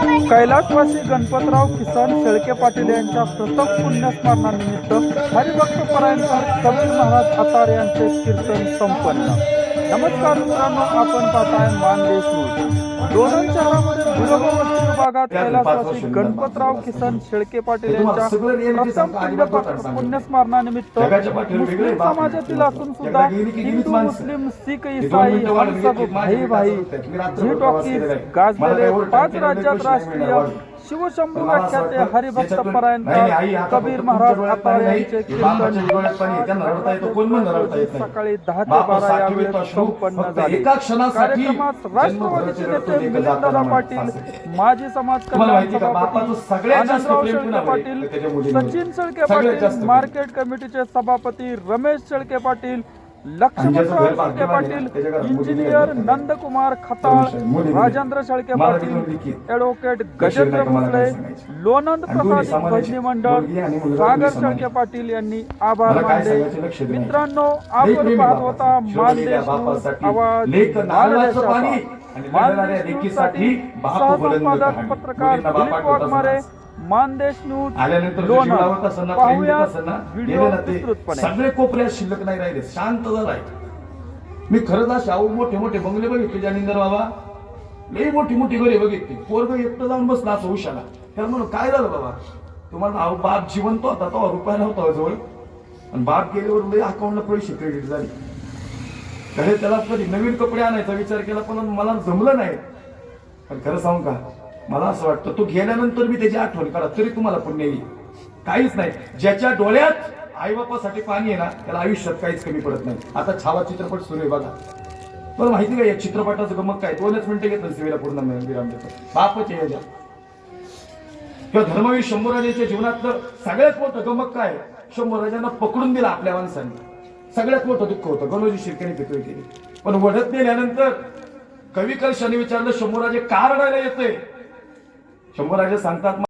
कैलासवासी गणपतराव किसन शेळके पाटील यांच्या प्रथम पुण्यस्मरणानिमित्त हरिभक्त परायणकर कबीर महाराज अतार यांचे कीर्तन संपन्न. नमस्कार मित्रांनो आपण पाहताय मानदेश न्यूज लोणंद शहरामध्ये दुर्गम विभागात कैलासवासी गणपतराव किसन शेळके पाटील यांच्या प्रथम पुण्य- पुण्यस्मरणानिमित्त मुस्लिम समाजातील असून सुद्धा हिंदू मुस्लिम शीख इसाई सब भाई भाई झी टॉकीज गाजलेले पाच राज्यात राष्ट्रीय शिवशंभू व्याख्याते हरिभक्त परायणकर कबीर महाराज अतार यांचे कीर्तन सकाळी दहा ते बारा या वेळेत संपन्न झाले. कार्यक्रमात राष्ट्रवादीचे नेते मिलिंददादा पाटील माजी समाज कल्याण सभापती आनंदराव शेळके पाटील सचिन शेळके पाटील मार्केट कमिटीचे सभापती रमेश शेळके पाटील लक्ष्मणराव शेळके पाटील इंजिनियर नंदकुमार खताळ राजेंद्र शेळके पाटील ऍडव्होकेट गजेंद्र मुसळे लोणंद प्रसाद भजनी मंडळ सागर शेळके पाटील यांनी आभार मानले. मित्रांनो आपण पाहत होता मानदेश आवाज. मानदेश पत्रकार दिलीप वाघमारे मानदेश न्यूज आल्यानंतर लोणंद जीवावर तसं पाहूया ना व्हिडिओ गेले ना ते विस्तृतपणे. सगळे कोपऱ्यात शिल्लक नाही राहिले शांत झालाय मी खरंच असे अहो मोठे मोठे बंगले बघितले जानिंदर बाबा. लई मोठी मोठी घरे बघितली. पोरग एकटं जाऊन बसला असं उशाला त्याला म्हणून काय झालं बाबा? तुम्हाला अहो बाप जिवंत होता तो रुपया नव्हता हो जवळ. आणि बाप गेल्यावर लई अकाउंटला पैसे क्रेडिट झाले. त्याला कधी नवीन कपडे आणायचा विचार केला पण मला जमलं नाही. पण खरं सांगू का? मला असं वाटतं तो गेल्यानंतर मी त्याची आठवण करा तरी तुम्हाला पुण्य येईल. काहीच नाही. ज्याच्या डोळ्यात आई बापासाठी पाणी आहे ना त्याला आयुष्यात काहीच कमी पडत नाही. आता छावा चित्रपट सुरू आहे बघा. पण माहिती का या चित्रपटाचं गमक काय? दोनच मिनिटं घेतलं सेवेला पूर्ण विराम देतो. बापच आहे याच्या किंवा धर्मवीर शंभूराजांच्या जीवनातलं सगळ्यात मोठं गमक काय? शंभूराजांना पकडून दिला आपल्या माणसांनी. सगळ्यात मोठं दुःख होतं. गणोजी शिर्केने पितोय केली. पण वढत नेल्यानंतर कवी कलशाने विचारलं शंभूराजे का रडायला येतोय? शंभूराजे सांगतात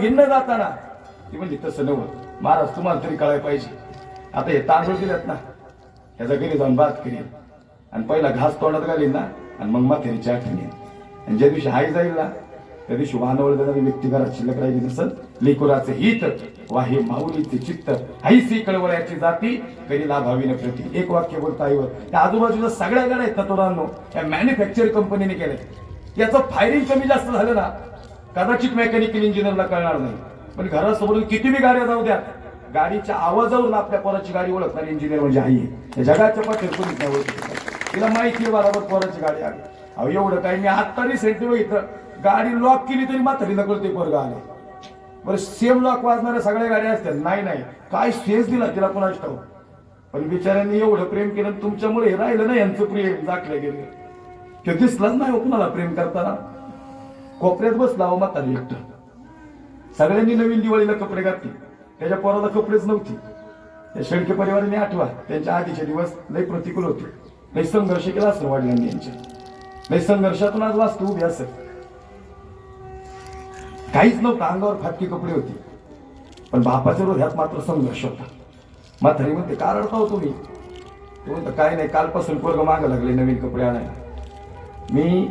घेणं जाताना. ती म्हणजे तसं नव्हतं महाराज तुम्हाला तरी कळायला पाहिजे. आता हे तांदूळ दिलेत ना ह्याचा घरी जाऊन बात करीन आणि पहिला घास तोंडात घालीन ना आणि मग माथेरीची आठवण आणि ज्या दिवशी आई जाईल ना त्या दिवशी वाहनवळ जाणारी व्यक्ती घरात शिल्लक राहिली नसत लेकुराचे हित वाहे माऊलीचे चित्त हाईसी कळवळ्याची जाती कधी लाभावी न प्रती. एक वाक्य बोलता आईवर त्या आजूबाजूला सगळ्या गाड्या आहेत तरुणांनो या मॅन्युफॅक्चर कंपनीने केलंय याचं फायरिंग कमी जास्त झालं ना कदाचित मेकॅनिकल इंजिनियरला कळणार नाही. पण घरासमोरून किती बी गाड्या जाऊ द्या गाडीच्या आवाजावरून आपल्या पोराची गाडी ओळखणार इंजिनियर म्हणजे आई आहे. जगाच्या पाठीवर ओळखत तिला माहिती आहे बरोबर पोराची गाडी आली अहो एवढं काही मी आत्ता रिसेंटली बघितलं. गाडी लॉक केली तरी म्हातारी कळते पोरग आले बरं सेम लॉक वाजणाऱ्या सगळ्या गाड्या असतात. नाही नाही. काय सेन्स दिला तिला कोणाच ठाऊ पण बिचाऱ्यांनी एवढं प्रेम केलं तुमच्यामुळे हे राहिलं ना यांचं प्रेम दाखलं गेलं. ते दिसलंच नाही हो कुणाला प्रेम करताना. कोपऱ्यात बसला हो म्हातारी एकटं. सगळ्यांनी नवीन दिवाळीला कपडे घातले. त्याच्या पोराला कपडेच नव्हते. त्या शेळके परिवाराने आठवा. त्यांच्या आधीचे दिवस लय प्रतिकूल होते. लय संघर्ष केला असं वडिलांनी यांच्या. लय संघर्षातून आज वास्तू उभी असत काहीच नव्हतं. अंगावर फाटकी कपडे होती. पण बापाच्या हृदयात मात्र संघर्ष होता. म्हातारी म्हणते का रडता हो तुम्ही? तो म्हणतो काय नाही कालपासून पोरग मागं लागले नवीन कपडे आणायला. मी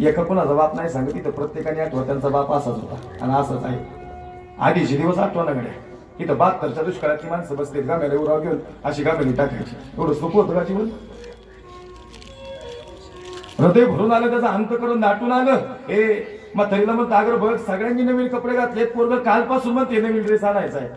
एका कुणाचा बाप नाही सांगत इथं प्रत्येकाने आठवा त्यांचा बाप असाच होता आणि असाच आहे. आधीचे दिवस आठवणाकडे. इथं बहात्तरच्या दुष्काळातली माणसं बसते गाम्याला उराव घेऊन अशी गाम्याने टाकायची. एवढं सोपं होतं का जीवन? हृदय भरून आलं त्याचा अंत करून दाटून आलं. हे म्हातारीला मग तागर बघ सगळ्यांनी नवीन कपडे घातलेत पोरग कालपासून मग ते नवीन ड्रेस आणायचा आहे.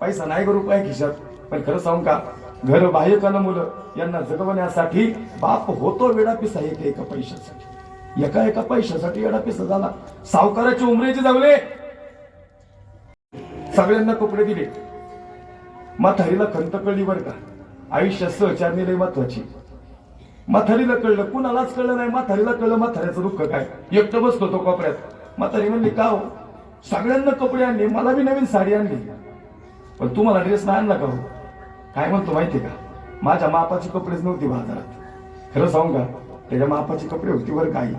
पैसा नाही ग रुपये खिशात. पण खरं सांगू का? घर बाह्य मुलं यांना जगवण्यासाठी बाप होतो वेडा पिसा एका पैशासाठी. एका एका पैशासाठी वेडा पिसा झाला. सावकाराचे उमरेचे जगले सगळ्यांना कपडे दिले. माथारीला खंत कळली बरं का? आयुष्य सहचारणी लय महत्वाची. माथारीला कळलं कुणालाच कळलं नाही. माथारीला कळलं माथाऱ्याचं दुःख काय? एकटं बसतो तो कोपऱ्यात. माथारी म्हणली का हो? सगळ्यांना कपडे आणले मला बी नवीन साडी आणली. पण तुम्हाला ड्रेस नाही आणला का हो? काय म्हणतो माहितीये का? माझ्या मापाचे कपडेच नव्हते बाजारात. खरं सांगू का? त्याच्या मापाचे कपडे होती बरं काही.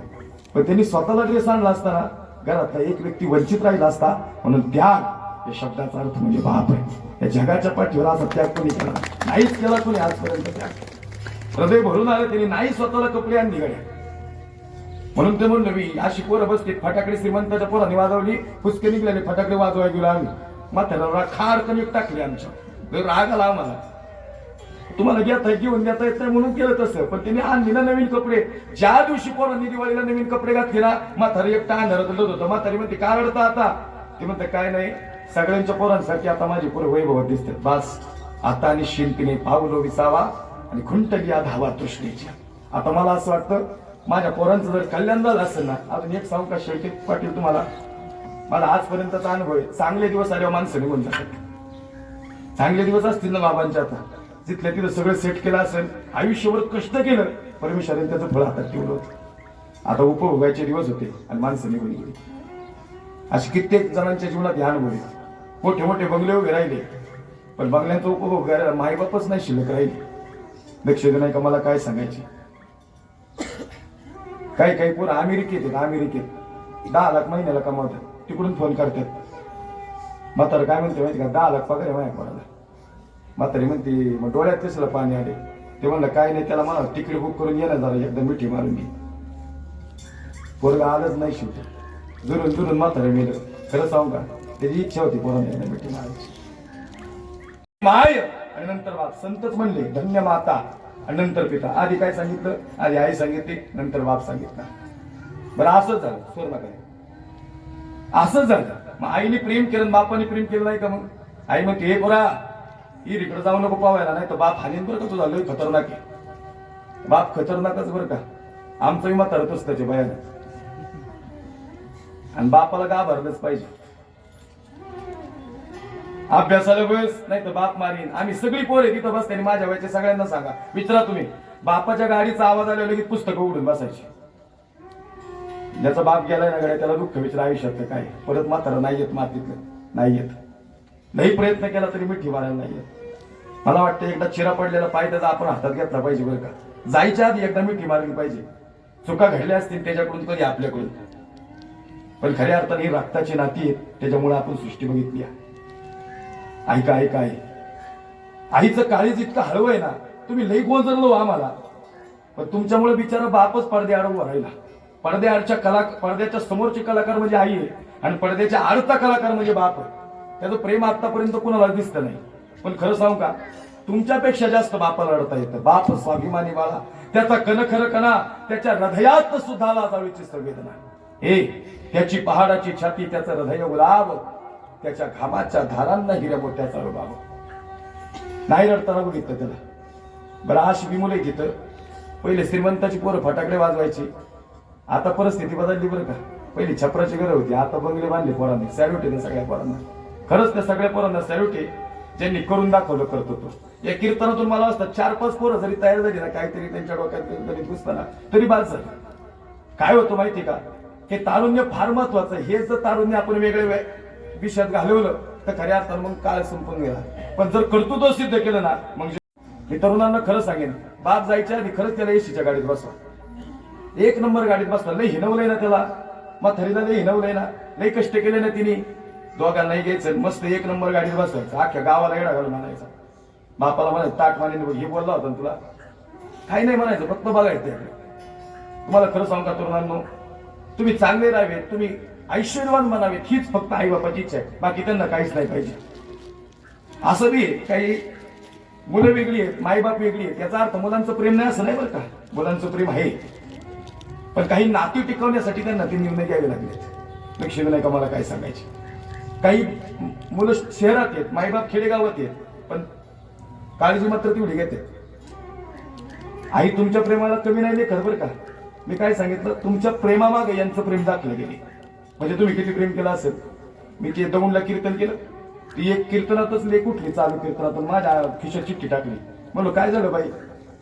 पण त्यांनी स्वतःला ड्रेस आणला असताना घरातला एक व्यक्ती वंचित राहिला असता म्हणून त्याग या शब्दाचा अर्थ म्हणजे बाप आहे. या जगाच्या पाठीवर असा त्याग कोणी केला नाहीच केला कोणी आजपर्यंत त्याग. हृदय भरून आलं त्यांनी नाही स्वतःला कपडे आणली गाड्या. म्हणून ते म्हणलं मी अशी पोरं बसते फटाकडे श्रीमंताच्या पोरांनी वाजवली फुसके निघल्याने फटाकडे वाजवाय गेलो आम्ही. म्हाताऱ्याला खाड कमी टाकली आमच्या. राग आला आम्हाला. तुम्हाला घेता घेऊन देता येत नाही म्हणून केलं तसं. पण त्यांनी आणली ना नवीन कपडे. ज्या दिवशी पोरांनी दिवाळीला नवीन कपडे घातले ना म्हातारी एकटा अंधारात लढत होतं. म्हातारी म्हणते काय रडता आता? ते म्हणते काय नाही. सगळ्यांच्या पोरांसारखी आता माझी पोरं वैभवात दिसतात. बस आता आणि शिंपीने पावलो विसावा आणि खुंटली या धावा तृष्णेच्या. आता मला असं वाटतं माझ्या पोरांचं जर कल्याण झालं असेल ना अजून एक सांग का शेळके पाटील तुम्हाला मला आजपर्यंतचा अनुभव आहे. चांगले दिवस आल्यावर माणसं निघून जातात. चांगले दिवस असतील ना बाबांच्या आता. जिथल्या तिथं सगळं सेट केलं असेल आयुष्यभर कष्ट केलं परमेश्वराने त्याचं फळ हातात ठेवलं होतं. आता उपभोगायचे दिवस होते आणि माणसं निघून गेली. अशी कित्येक जणांच्या जीवनात ध्यान होईल मोठे मोठे बंगले उभे राहिले पण बंगल्यांचा उपभोग करायला माईबापच नाही शिल्लक राहिले. लक्ष नाही का मला काय सांगायचे? काही काही पोरं अमेरिकेत आहेत अमेरिकेत. दहा लाख महिन्याला कमावतात तिकडून फोन करतात. म्हातारं काय म्हणते माहिती का? दहा लाख पगार आहे माझ्या कोणाला म्हातारी म्हणते मग डोळ्यात कसलं पाणी आले. ते म्हणलं काय नाही त्याला मला तिकीट बुक करून येणं झालं एकदा मिठी मारून मी पोरगा आलंच नाही शिवत जुरून जुरून म्हातारं मेलं. खरं सांगू का? त्याची इच्छा होती पोरांना एकदा मिठी मारायची. माय आणि नंतर बाप संतच म्हणले धन्य माता. आणि नंतर पिता आधी काय सांगितलं? आधी आई सांगितली नंतर बाप सांगितलं. बरं असंच झालं स्वर्णा काय? असंच झालं. मग आईने प्रेम केलं बापाने प्रेम केलं नाही का मग? आई म्हणते हे बोरा ही इकडे जाऊ नको पावायला नाही तर बाप हानीन बरं का तुझा लय खतरनाक आहे. बाप खतरनाकच बरं का? आमचंही विमा तरतच त्याच्या बयान आणि बापाला घाबरलंच पाहिजे? अभ्यासाला बस नाही तर बाप मारीन. आम्ही सगळी पोरे तिथं बसते आणि माझ्या वयाच्या सगळ्यांना सांगा. विचारा तुम्ही. बापाच्या गाडीचा आवाज आल्यावर लगेच पुस्तकं उघडून बसायची. ज्याचा बाप गेलाय ना गड्या त्याला दुःख विचार आयुष्यात काय? परत म्हातारा नाही येत मातीतलं नाही येत. नाही प्रयत्न केला तरी मिठी मारायला नाही येत. मला वाटतं एकदा चिरा पडलेला पाय त्याचा आपण हातात घेतला पाहिजे बरं का? जायच्या आधी एकदा मिठी मारली पाहिजे. चुका घडल्या असतील त्याच्याकडून कधी आपल्याकडून? पण खऱ्या अर्थाने ही रक्ताची नाती आहेत त्याच्यामुळे आपण सृष्टी बघितली आहे. ऐका ऐका आहे आईचं काळीज इतकं हळवं आहे ना तुम्ही लई गोंजरलो आम्हाला. पण तुमच्यामुळे बिचारा बापच पडदे आडवून राहिला पडद्याआडच्या कला पडद्याच्या समोरचे कलाकार म्हणजे आई आहे. आणि पडद्याच्या आडचा कलाकार म्हणजे बाप आहे. त्याचं प्रेम आतापर्यंत कुणाला दिसतं नाही. पण खरं सांगू का? तुमच्यापेक्षा जास्त बापाला रडता येतं. बाप स्वाभिमानी बाळा. त्याचा कण कणा त्याच्या हृदयात सुद्धा लाजाळीची संवेदना. हे त्याची पहाडाची छाती त्याचं हृदय गुलाब त्याच्या घामाच्या धारांना हिऱ्या मोठ्याचा रुबाब. नाही रडताना बघितलं त्याला. बरं आश विमुले मुलं पहिले श्रीमंताची पोरं फटाकडे वाजवायची. आता परिस्थिती बदलली बरं का. पहिली छपराची गरज होती आता बंगले बांधले पोरांनी सॅल्यूट आहे त्या सगळ्या पोरांना. खरंच त्या सगळ्या पोरांना सॅल्यूट आहे ज्यांनी करून दाखवलं करतो होतो या कीर्तनातून मला असतात चार पाच पोरं जरी तयार झाली ना काहीतरी त्यांच्या डोक्यात गणित घुसताना तरी बाद झालं काय होतं माहिती का? हे तारुण्य फार महत्वाचं हे जर तारुण्य आपण वेगळे विषयात घालवलं तर खऱ्या अर्थानं मग काळ संपून गेला. पण जर कर्तृत्व सिद्ध केलं ना मग मी तरुणांना खरं सांगेन बाप जायच्या आधी खरंच त्याला एसीच्या गाडीत बसवा. एक नंबर गाडीत बसला लय हिनवलंय ना त्याला. म्हातारीला लय हिनवलंय ना. लय कष्ट केले ना तिने. दोघांनाही घ्यायचं मस्त एक नंबर गाडीत बसायचं. अख्ख्या गावाला येडा घालून आणायचा. बापाला म्हणायचं ताट माने हे बोलला होता तुला. काही नाही म्हणायचं फक्त बघायचं तुम्हाला खरं सांगू का तरुणांनो? तुम्ही चांगले राहावेत तुम्ही ऐश्वर्यवान बनावेत हीच फक्त आई बापाची इच्छा आहे. बाकी त्यांना काहीच नाही पाहिजे. असं बी काही मुलं वेगळी आहेत माईबाप वेगळी आहेत. याचा अर्थ मुलांचं प्रेम नाही असं नाही बरं का? मुलांचं प्रेम आहे. पण काही नाती टिकवण्यासाठी त्यांना ते निर्णय घ्यावे लागलेत लक्ष नाही का मला काय सांगायचे? काही मुलं शहरात आहेत माईबाप खेडेगावात आहेत पण काळजी मात्र तेवढी घेते आई तुमच्या प्रेमाला कमी नाही लेखत बरं का? मी काय सांगितलं? तुमच्या प्रेमामागे यांचं प्रेम दाखलं गेले. म्हणजे तुम्ही किती प्रेम केलं असेल? मी ते दौंडला कीर्तन केलं. ती एक कीर्तनातच लेख उठली चालू कीर्तनातून माझ्या खिशात चिठ्ठी टाकली. म्हणलं काय झालं बाई?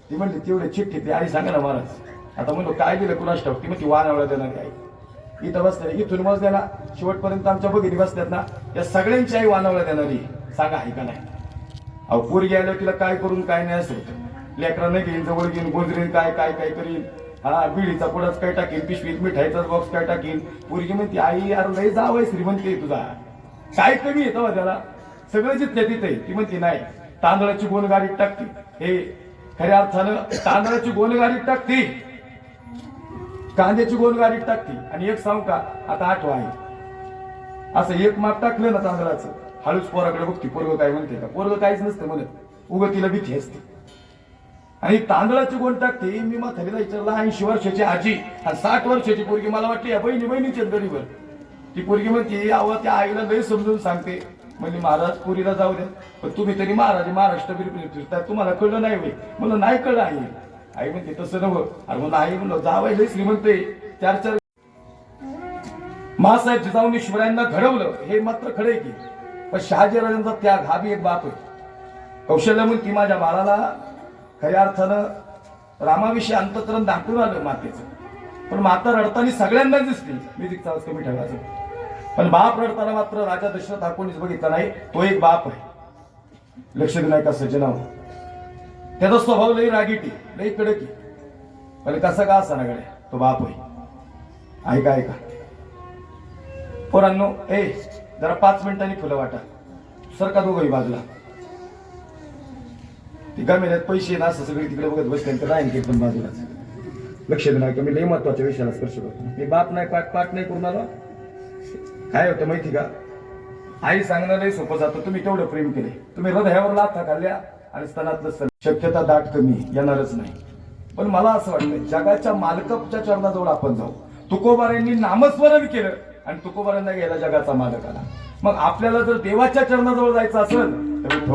ती म्हणली तेवढे चिठ्ठी ते आई सांगा ना महाराज. आता म्हणलो काय दिलं कुणास मग ती म्हणती वानावळा देणार आई. इथं बसल्या इथून बसल्या ना शेवटपर्यंत आमच्या बघितली बसल्यात ना या सगळ्यांची आई वानावळा देणारी सांगा ऐका का नाही. अहो पोरगी आल्यावर तिला काय करून काय नाही असं होतं. नाही घेईन जवळ घेईन गोंजरीन काय काय काय करीन. हा बिडीचा पुढाच काय टाकीन पिशवीत मिठाईचाच बॉक्स काय टाकीन. पोरगी म्हणते आई अरे लय जावय श्रीमंती आहे तुझा. काय कमी येतं त्याला. सगळं जिथल्या तिथे ती म्हणते नाही तांदळाची गोलगाडीत टाकते. हे खऱ्या अर्थानं तांदळाची गोलगाडीत टाकते. कांद्याची गोल गाडीत टाकते आणि एक सांग का आता आठवा आहे. असं एक माप टाकलं ना तांदळाचं हळूच पोराकडे बघते पोरग काय म्हणते का? पोरग काहीच नसतं म्हणत उग तिला भीती असते. आणि तांदळाची गोल टाकते मी म्हातारीला विचारला ऐंशी वर्षाची आजी आणि साठ वर्षाची पोरगी मला वाटली या बहिणी बहिणीच्या गरीबर ती पोरगी म्हणते अहो त्या आईला लय समजून सांगते. म्हणजे महाराज पुरीला जाऊ द्या पण तुम्ही तरी महाराज महाराष्ट्र फिरता तुम्हाला कळलं नाही होय. मला नाही कळलं आहे. आई म्हणते तसं नव्हं अरे म्हणलं आई म्हणलं जावाय लई श्रीमंत चार चार मासाहेब जिजाऊंनी शिवरायांना घडवलं. हे मात्र खरे की. पण शहाजी राजांचा त्याग हा बी एक बाप आहे. कौशल्य म्हणती माझ्या बाळाला खऱ्या अर्थानं रामाविषयी अंतकरण दाखवून आलं मातेचं. पण माता रडताना सगळ्यांना दिसली म्युझिकचा आवाज कमी ठेवायचा पण बाप रडताना मात्र राजा दशरथ हा कोणीच बघितला नाही. तो एक बाप आहे. लक्ष नाही का सज्जनावर. त्याचा स्वभाव लई रागीटी लई कडकी पण कसा का असा ना गड्या तो बाप आहे ऐका ऐका. पोरांनो ए जरा पाच मिनिटांनी फुलं वाटा. सर का दोघंही बाजूला? ती गमेल्यात पैसे ना असं सगळी तिकडे बघत बसते तर राहीन पण बाजूलाच लक्ष देणार का मी लई महत्त्वाच्या विषयाला स्पर्श करतो. मी बाप नाही पाठ पाठ नाही करून आलो. काय होतं माहिती का? आई सांगणारही सोपं जातं. तुम्ही तेवढं प्रेम केले तुम्ही हृदयावर लाथा खाल्ल्या. आणि स्तनातलं स्तन. शक्यता दाट कमी येणारच नाही. पण मला असं वाटतं जगाच्या मालकाच्या चरणाजवळ आपण जाऊ. तुकोबारांनी नामस्मरण केलं आणि तुकोबारांना गेला जगाचा मालक आला मग आपल्याला जर देवाच्या चरणाजवळ जायचं असेल तर